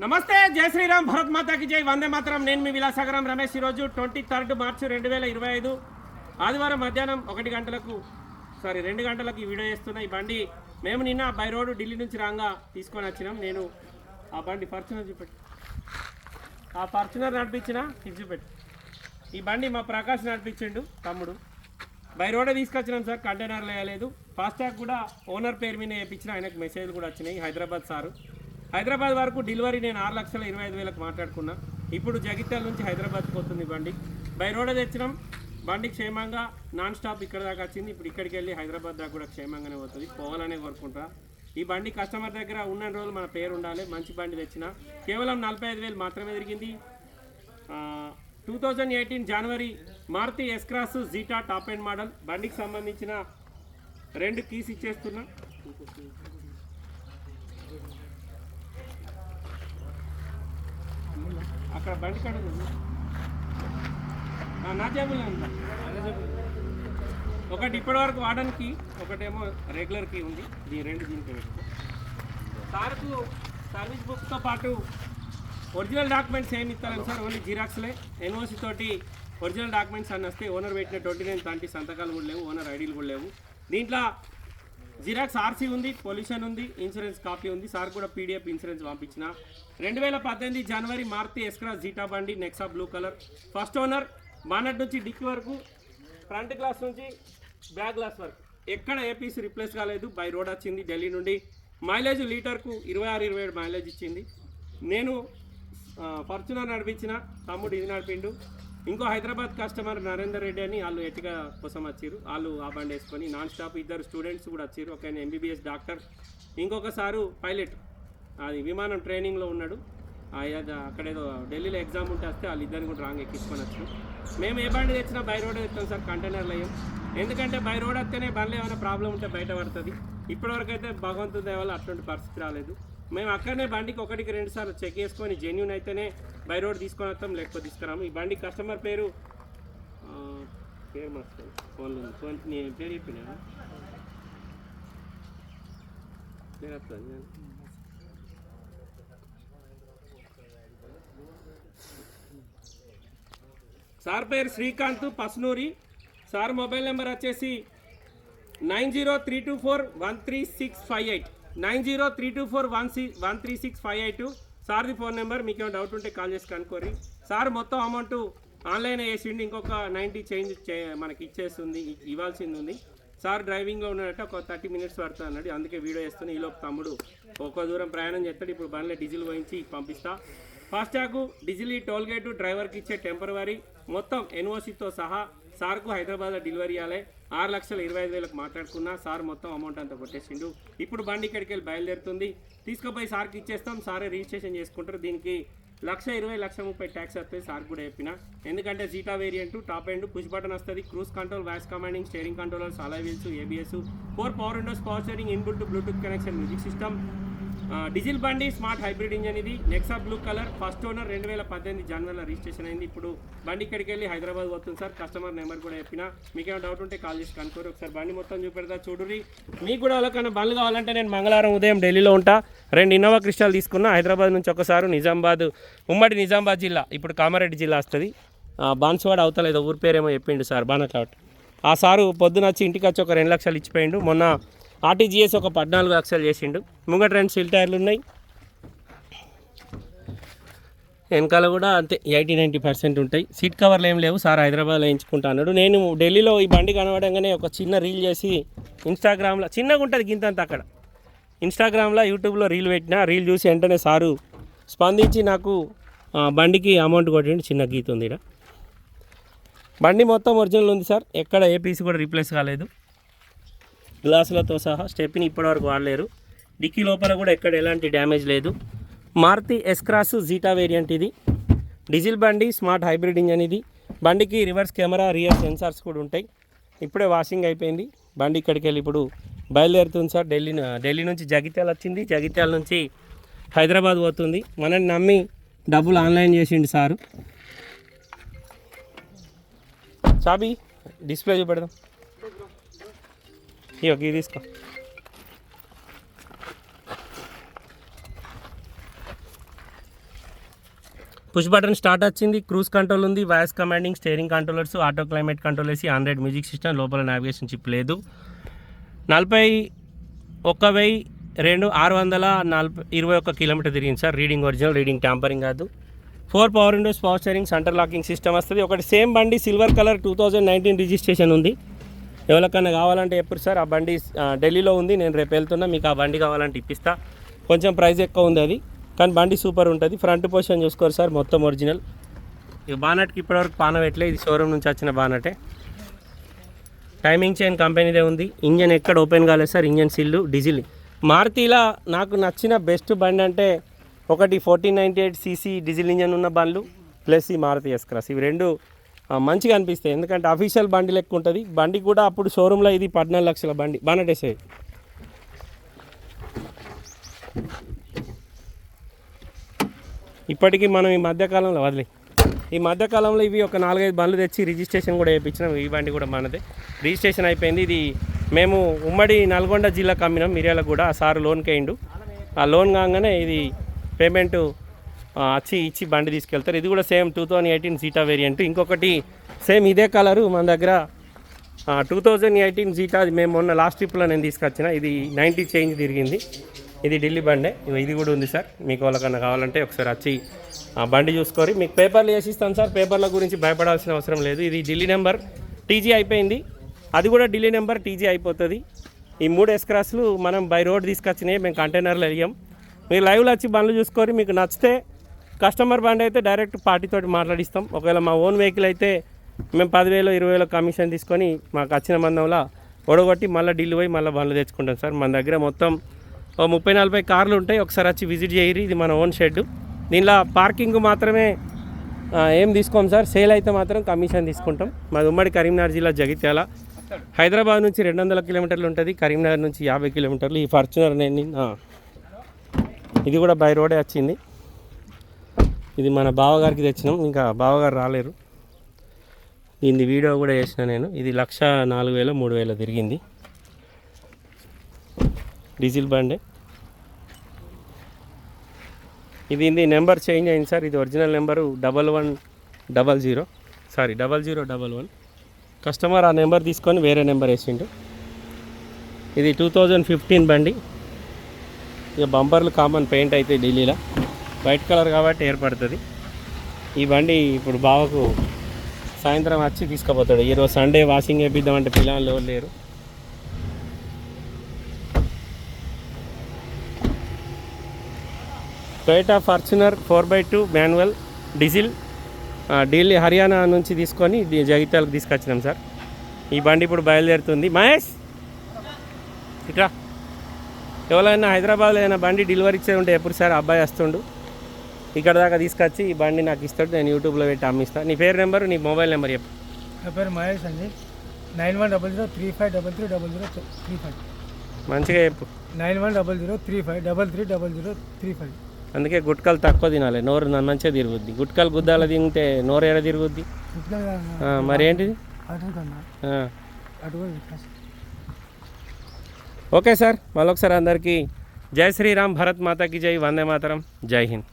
నమస్తే జై శ్రీరామ్ భరత్ మాతాకి జై వందే మాత్రం. నేను మీ విలాసాగరం రమేష్. ఈరోజు ట్వంటీ థర్డ్ మార్చి రెండు వేల ఇరవై ఐదు ఆదివారం మధ్యాహ్నం ఒకటి గంటలకు సారీ రెండు గంటలకు ఈ వీడియో చేస్తున్న. ఈ బండి మేము నిన్న బై రోడ్ ఢిల్లీ నుంచి రాగా తీసుకొని వచ్చినాం. నేను ఆ బండి ఫార్చునర్ చూపెట్టి. ఆ ఫార్చునర్ నడిపించిన ఇది చూపెట్టి. ఈ బండి మా ప్రకాష్ నడిపించిండు తమ్ముడు. బై రోడే తీసుకొచ్చినాం సార్ కంటైనర్లు వేయలేదు. ఫాస్టాగ్ కూడా ఓనర్ పేరు మీద వేయించిన ఆయనకు మెసేజ్లు కూడా వచ్చినాయి హైదరాబాద్ సారు. హైదరాబాద్ వరకు డెలివరీ నేను ఆరు లక్షల ఇరవై ఐదు వేలకు మాట్లాడుకున్నా. ఇప్పుడు జగిత్యాల నుంచి హైదరాబాద్కి పోతుంది బండి. బై రోడ్ తెచ్చినాం. బండి క్షేమంగా నాన్ స్టాప్ ఇక్కడ దాకా వచ్చింది. ఇప్పుడు ఇక్కడికి వెళ్ళి హైదరాబాద్ దాకా కూడా క్షేమంగానే పోతుంది. పోవాలనే కోరుకుంటా. ఈ బండి కస్టమర్ దగ్గర ఉన్న రోజులు మన పేరు ఉండాలి. మంచి బండి తెచ్చిన. కేవలం నలభై ఐదు వేలు మాత్రమే తిరిగింది. టూ థౌజండ్ ఎయిటీన్ జనవరి Maruti S Cross Zeta top end model. బండికి సంబంధించిన రెండు కీస్ ఇచ్చేస్తున్నా. అక్కడ బండి కడదు నా జేబులో ఉందా ఒకటి ఇప్పటి వరకు వాడడానికి ఒకటేమో రెగ్యులర్కి ఉంది. ఈ రెండు దీనికి పెట్టుకో సార్కు సర్వీస్ బుక్తో పాటు ఒరిజినల్ డాక్యుమెంట్స్ ఏమి ఇస్తారని సార్? ఓన్లీ జిరాక్స్లే. ఎన్ఓసి తోటి ఒరిజినల్ డాక్యుమెంట్స్ అని వస్తే ఓనర్ పెట్టిన ట్వంటీ నైన్ థర్టీ సంతకాలు కూడా లేవు ఓనర్ ఐడీలు కూడా లేవు. దీంట్లో జిరాక్స్ ఆర్సీ ఉంది పొల్యూషన్ ఉంది ఇన్సూరెన్స్ కాపీ ఉంది. సార్ కూడా పీడిఎఫ్ ఇన్సూరెన్స్ పంపించిన. రెండు వేల పద్దెనిమిది జనవరి మారుతి ఎస్క్రా జీటా బండి Nexa blue colour first owner bonnet నుంచి డిక్కి వరకు ఫ్రంట్ గ్లాస్ నుంచి బ్యాక్ గ్లాస్ వరకు. ఎక్కడ ఏపీసీ రిప్లేస్ కాలేదు బై రోడ్ వచ్చింది ఢిల్లీ నుండి. మైలేజ్ లీటర్కు ఇరవై ఆరు ఇరవై ఏడు మైలేజ్ ఇచ్చింది. నేను ఫార్చునర్ నడిపించిన తమ్ముడు ఇది నడిపిండు. ఇంకో హైదరాబాద్ కస్టమర్ నరేందర్ రెడ్డి అని వాళ్ళు ఎట్టిగా కోసం వచ్చారు. వాళ్ళు ఆ బండి వేసుకొని నాన్ స్టాప్ ఇద్దరు స్టూడెంట్స్ కూడా వచ్చారు. ఒక ఆయన ఎంబీబీఎస్ డాక్టర్ ఇంకొకసారు పైలట్ అది విమానం ట్రైనింగ్లో ఉన్నాడు. ఆ ఏదో అక్కడేదో ఢిల్లీలో ఎగ్జామ్ ఉంటే వస్తే వాళ్ళు ఇద్దరిని కూడా రాంగ్ ఎక్కించుకొని వచ్చారు. మేము ఏ బండి తెచ్చినా బై రోడ్ తెచ్చాం సార్ కంటైనర్లు అయ్యాం ఎందుకంటే బై రోడ్ వస్తేనే బండ్లు ఏమైనా ప్రాబ్లం ఉంటే బయట పడుతుంది. ఇప్పటివరకు అయితే భగవంతుడి దయ వల్ల అటువంటి పరిస్థితి రాలేదు. మేము అక్కడనే బండికి ఒకటికి రెండు సార్లు చెక్ చేసుకొని జెన్యున్ అయితేనే బై రోడ్ తీసుకొని వస్తాం లేకపోతే తీసుకురాము. ఈ బండి కస్టమర్ పేరు పేరు మర్చిపోయాను. ఫోన్లో ఉంది. ఫోన్ నేను పేరు చెప్పినా? పేరు వస్తుంది సార్ పేరు Srikanth Pasnuri. Sir mobile number వచ్చేసి nine zero three two four one three six five eight. Nine zero three two four one C one three six five eight సార్ది phone number మీకు ఏమైనా doubt ఉంటే call చేసి కనుక్కోరి sir మొత్తం amount online వేసిండి ఇంకొక ninety change చే మనకి ఇచ్చేస్తుంది ఇవ్వాల్సింది ఉంది సార్ డ్రైవింగ్లో ఉన్నట్టు ఒక థర్టీ మినిట్స్ పడుతుంది అన్నాడు. అందుకే వీడియో వేస్తున్నా ఈలోపు తమ్ముడు ఒక దూరం ప్రయాణం చేస్తాడు. ఇప్పుడు బండ్లో డీజిల్ పోయించి పంపిస్తా. ఫాస్టాగ్ డిజిలీ టోల్ గేటు డ్రైవర్కి ఇచ్చే టెంపరవరీ. మొత్తం ఎన్ఓసితో సహా సార్కు హైదరాబాద్లో డెలివరీ ఇవ్వాలి ఆరు లక్షల ఇరవై ఐదు వేలకు మాట్లాడుకున్నా సార్ మొత్తం అమౌంట్ అంతా కొట్టేసిండు. ఇప్పుడు బండి ఇక్కడికి వెళ్ళి బయలుదేరుతుంది. తీసుకుపోయి సార్కి ఇచ్చేస్తాం. సారే రిజిస్ట్రేషన్ చేసుకుంటారు. దీనికి లక్ష ఇరవై లక్ష ముప్పై ట్యాక్స్ వస్తుంది సార్ కూడా చెప్పిన. ఎందుకంటే Zeta variant top end push button వస్తుంది. Cruise control voice commanding steering controllers అలా wheels ABS four power windows power steering inbuilt Bluetooth connection music system diesel బండి స్మార్ట్ హైబ్రిడ్ ఇంజన్ ఇది. Nexa blue colour first owner రెండు వేల పద్దెనిమిది జనవరిలో registration అయింది. ఇప్పుడు బండి ఇక్కడికి వెళ్ళి హైదరాబాద్ వస్తుంది సార్. కస్టమర్ నెంబర్ కూడా చెప్పినా. మీకు డౌట్ ఉంటే కాల్ చేసి కనుక్కోరు. ఒకసారి బండి మొత్తం చూపెడతా చూడురి మీకు కూడా ఎవరికైనా బండ్లు కావాలంటే నేను మంగళవారం ఉదయం ఢిల్లీలో ఉంటా. రెండు ఇన్నోవా క్రిస్టల్ తీసుకున్నా. హైదరాబాద్ నుంచి ఒకసారి నిజామాబాద్ ఉమ్మడి నిజామాబాద్ జిల్లా. ఇప్పుడు కామారెడ్డి జిల్లా వస్తుంది. బాన్సువాడ అవతలేదు ఊరి పేరేమో చెప్పిండు సార్. బానకాట్ ఆ సారు పొద్దున వచ్చి ఇంటికి వచ్చి ఒక రెండు లక్షలు ఇచ్చిపోయిండు. మొన్న ఆర్టీజీఎస్ ఒక పద్నాలుగు లక్షలు చేసిండు. ముంగట రెండు సిల్ టైర్లు ఉన్నాయి. వెనకాల కూడా అంతే ఎయిటీ నైంటీ పర్సెంట్ ఉంటాయి. సీట్ కవర్లు ఏం లేవు. సార్ హైదరాబాద్లో ఎంచుకుంటా అన్నాడు. నేను ఢిల్లీలో ఈ బండి కనబడంగానే ఒక చిన్న రీల్ చేసి ఇన్స్టాగ్రామ్లో చిన్నగా ఉంటుంది గింతంత అక్కడ. ఇన్స్టాగ్రామ్లో యూట్యూబ్లో రీల్ పెట్టిన రీల్ చూసి వెంటనే సారు స్పందించి నాకు బండికి అమౌంట్ కొట్టిండు. చిన్న గీత ఉంది బండి మొత్తం ఒరిజినల్ ఉంది సార్. ఎక్కడ ఏ పీస్ కూడా రీప్లేస్ కాలేదు. గ్లాసులతో సహా స్టెప్ని ఇప్పటివరకు వాడలేరు. డిక్కీ లోపల కూడా ఎక్కడ ఎలాంటి డ్యామేజ్ లేదు. Maruti S Cross Zeta variant ఇది. డీజిల్ బండి స్మార్ట్ హైబ్రిడ్ ఇంజన్ ఇది. బండికి రివర్స్ కెమెరా రియర్ సెన్సార్స్ కూడా ఉంటాయి. ఇప్పుడే వాషింగ్ అయిపోయింది. బండి ఇక్కడికి వెళ్ళి ఇప్పుడు బయలుదేరుతుంది సార్. ఢిల్లీ ఢిల్లీ నుంచి జగిత్యాల వచ్చింది. జగిత్యాల నుంచి హైదరాబాద్ పోతుంది. మనల్ని నమ్మి డబ్బులు ఆన్లైన్ చేసిండు సారు. చాబీ డిస్ప్లే చూపెడదాం. ఇవ్వ ఇది తీసుకో పుష్ బటన్ స్టార్ట్ వచ్చింది. క్రూజ్ కంట్రోల్ ఉంది voice commanding steering controllers auto climate control వేసి ఆండ్రాయిడ్ మ్యూజిక్ సిస్టమ్ లోపల నావిగేషన్ చిప్ లేదు. నలభై ఒక వెయ్యి రెండు ఆరు వందల నలభై ఇరవై ఒక్క కిలోమీటర్ తిరిగింది sir. Reading original reading tampering కాదు. Four power windows power steering centre locking system వస్తుంది. ఒకటి సేమ్ బండి silver colour two thousand nineteen registration ఉంది. ఎవరికన్నా కావాలంటే ఎప్పుడు సార్ ఆ బండి ఢిల్లీలో ఉంది నేను రేపు వెళ్తున్నా మీకు ఆ బండి కావాలంటే ఇప్పిస్తా. కొంచెం ప్రైస్ ఎక్కువ ఉంది అది కానీ బండి సూపర్ ఉంటుంది. ఫ్రంట్ పొజిషన్ చూసుకోరు సార్ మొత్తం ఒరిజినల్. ఇక బానట్కి ఇప్పటివరకు పాన పెట్టలే ఇది షోరూమ్ నుంచి వచ్చిన బానటే. టైమింగ్ చైన్ కంపెనీదే ఉంది ఇంజన్ ఎక్కడ ఓపెన్ కాలేదు సార్ ఇంజన్ సిల్లు డీజిల్. మారుతిలా నాకు నచ్చిన బెస్ట్ బండి అంటే ఒకటి fourteen ninety eight CC diesel engine ఉన్న బండ్లు ప్లస్ ఈ మారుతి ఎస్ క్రాస్. ఇవి రెండు మంచిగా అనిపిస్తాయి. ఎందుకంటే అఫీషియల్ బండి లెక్క ఉంటుంది. బండి కూడా అప్పుడు షోరూంలో ఇది పద్నాలుగు లక్షల బండి. బానటేసే ఇప్పటికీ మనం ఈ మధ్యకాలంలో వదిలే. ఈ మధ్యకాలంలో ఇవి ఒక నాలుగైదు బండ్లు తెచ్చి రిజిస్ట్రేషన్ కూడా వేయించినాం ఈ బండి కూడా మనదే. రిజిస్ట్రేషన్ అయిపోయింది. ఇది మేము ఉమ్మడి నల్గొండ జిల్లాకు కమ్మినాం. మిర్యాల కూడా ఆ సార్ లోన్కి అయిండు ఆ లోన్ కాగానే ఇది పేమెంట్ వచ్చి ఇచ్చి బండి తీసుకెళ్తారు. ఇది కూడా same two thousand eighteen Zeta variant ఇంకొకటి సేమ్ ఇదే కలరు మన దగ్గర. టూ థౌజండ్ ఎయిటీన్ జీటా అది మేము మొన్న లాస్ట్ ట్రిప్లో నేను తీసుకొచ్చిన. ఇది నైంటీ చేంజ్ తిరిగింది. ఇది ఢిల్లీ బండే. ఇది కూడా ఉంది సార్. మీకు వాళ్ళకన్నా కావాలంటే ఒకసారి వచ్చి ఆ బండి చూసుకొని మీకు పేపర్లు వేసి ఇస్తాను సార్. పేపర్ల గురించి భయపడాల్సిన అవసరం లేదు. ఇది ఢిల్లీ నెంబర్. టీజీ అయిపోయింది. అది కూడా ఢిల్లీ నెంబర్. టీజీ అయిపోతుంది. ఈ మూడు ఎస్క్రాస్లు మనం బై రోడ్ తీసుకొచ్చినాయి. మేము కంటైనర్లు వెళ్ళాం మీరు లైవ్లో వచ్చి బండ్లు చూసుకొని మీకు నచ్చితే కస్టమర్ బండి అయితే డైరెక్ట్ పార్టీతోటి మాట్లాడిస్తాం. ఒకవేళ మా ఓన్ వెహికల్ అయితే మేము పదివేలు ఇరవై వేలు కమిషన్ తీసుకొని మాకు వచ్చిన మందంలో ఒడగొట్టి మళ్ళీ ఢిల్లీ పోయి మళ్ళీ బండ్లు తెచ్చుకుంటాం సార్. మన దగ్గర మొత్తం ఓ ముప్పై నలభై కార్లు ఉంటాయి. ఒకసారి వచ్చి విజిట్ చేయరు ఇది మన ఓన్ షెడ్ దీనిలో పార్కింగ్ మాత్రమే ఏం తీసుకోం సార్. సేల్ అయితే మాత్రం కమిషన్ తీసుకుంటాం. మాది ఉమ్మడి కరీంనగర్ జిల్లా జగిత్యాల. హైదరాబాద్ నుంచి రెండు వందల కిలోమీటర్లు ఉంటుంది. కరీంనగర్ నుంచి యాభై కిలోమీటర్లు. ఈ ఫార్చునర్ నేను ఇది కూడా బై రోడే వచ్చింది. ఇది మన బావగారికి తెచ్చినాం ఇంకా బావగారు రాలేరు. దీన్ని వీడియో కూడా చేసిన నేను. ఇది లక్ష నాలుగు వేలు మూడు వేలు తిరిగింది. డీజిల్ బండే. ఇది ఇది నెంబర్ చేంజ్ అయింది సార్. ఇది original number double one double zero. Sorry double zero double one. Customer ఆ నెంబర్ తీసుకొని వేరే నెంబర్ వేసిండు. ఇది టూ థౌజండ్ ఫిఫ్టీన్ బండి. ఇక బంపర్లు కామన్ పెయింట్ అయితే ఢిల్లీలో. వైట్ కలర్ కాబట్టి ఏర్పడుతుంది. ఈ బండి ఇప్పుడు బావకు సాయంత్రం వచ్చి తీసుకుపోతాడు. ఈరోజు సండే వాషింగ్ వేపిద్దామంటే పిల్లలు ఎవరు లేరు. Toyota Fortuner four by two manual diesel Delhi Haryana నుంచి తీసుకొని జగిత్యాలకు తీసుకొచ్చినాం సార్. ఈ బండి ఇప్పుడు బయలుదేరుతుంది. మహేష్ ఇట్రా. ఎవరైనా హైదరాబాద్లో ఏదైనా బండి డెలివరీ ఇచ్చే ఉంటే ఎప్పుడు సార్ అబ్బాయి వస్తుండు? ఇక్కడ దాకా తీసుకొచ్చి ఈ బండి నాకు ఇస్తాడు నేను యూట్యూబ్లో పెట్టి అమ్మిస్తాను నీ పేరు నెంబరు నీ మొబైల్ నెంబర్ చెప్పు. నా పేరు మహేష్ అండి. Nine one double zero three five double three double zero three five. మంచిగా చెప్పు. Nine one double zero three five double three double zero three five. అందుకే గుట్కలు తక్కువ తినాలి. నోరు నన్ను మంచిగా తిరుగుద్ది. గుట్కలు గుద్దాల తింటే నోరు ఎడ తిరుగుద్ది? మరి ఏంటిది. ఓకే సార్ మళ్ళొకసారి అందరికీ జై శ్రీరామ్ భరత్ మాతాకి జై వందే మాతరం జై హింద్.